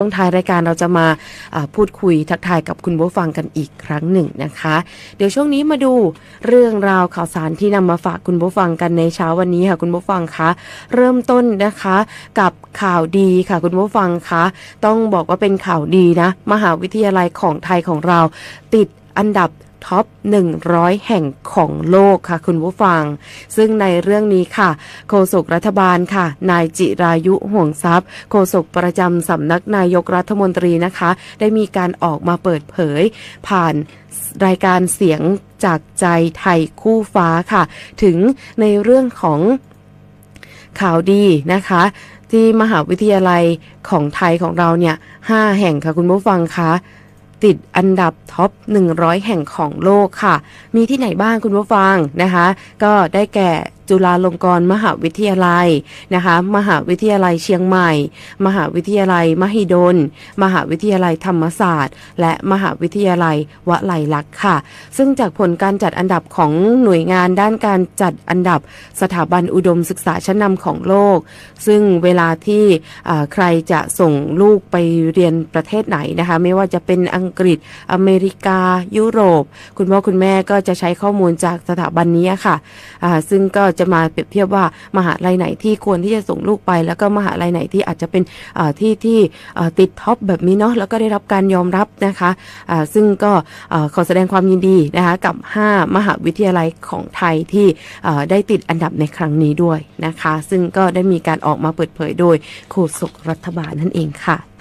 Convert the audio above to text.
ช่วงท้ายรายการเราจะมาพูดคุยทักทายกับคุณผู้ฟังกันอีกครั้งหนึ่งนะคะ เดี๋ยวช่วงนี้มาดูเรื่องราวข่าวสารที่นำมาฝากคุณผู้ฟังกันในเช้าวันนี้ค่ะคุณผู้ฟังคะเริ่มต้นนะคะกับข่าวดีค่ะคุณผู้ฟังคะต้องบอกว่าเป็นข่าวดีนะ มหาวิทยาลัยของไทยของเราติดอันดับ ท็อป 100 แห่งของโลกค่ะคุณผู้ฟัง ซึ่งในเรื่องนี้ค่ะ โฆษกรัฐบาลค่ะ นายจิรายุห่วงทรัพย์ โฆษกประจำสำนักนายกรัฐมนตรีนะคะ ได้มีการออกมาเปิดเผย ผ่านรายการเสียงจากใจไทยคู่ฟ้าค่ะ ถึงในเรื่องของข่าวดีนะคะที่มหาวิทยาลัยของไทยของเราเนี่ย5แห่งค่ะคุณผู้ฟังคะ ติดอันดับท็อป 100 แห่งของโลกค่ะ มีที่ไหนบ้างคุณผู้ฟังนะคะ ก็ได้แก่ จุฬาลงกรณ์มหาวิทยาลัยนะคะ มหาวิทยาลัยเชียงใหม่ มหาวิทยาลัย มหิดล มหาวิทยาลัยธรรมศาสตร์ และมหาวิทยาลัยวลัยลักษณ์ค่ะ ซึ่งจากผลการจัดอันดับของหน่วยงานด้านการจัดอันดับสถาบันอุดมศึกษาชั้นนำของโลก ซึ่งเวลาที่ใครจะส่งลูกไปเรียนประเทศไหนนะคะ ไม่ว่าจะเป็นอังกฤษ อเมริกา ยุโรป คุณพ่อคุณแม่ก็จะใช้ข้อมูลจากสถาบันนี้ค่ะซึ่งก็จะมาเปรียบเทียบว่ามหาลัยไหนที่ควรที่จะส่งลูกไป แล้วก็มหาลัยไหนที่อาจจะเป็นที่ที่ติดท็อปแบบนี้เนาะแล้วก็ได้รับการยอมรับนะคะซึ่งก็อขอแสดงความยินดีนะคะกับ 5 มหาวิทยาลัยของไทยที่ได้ติดอันดับในครั้งนี้ด้วยนะคะ ซึ่งก็ได้มีการออกมาเปิดเผยโดยโฆษกรัฐบาลนั่นเองค่ะ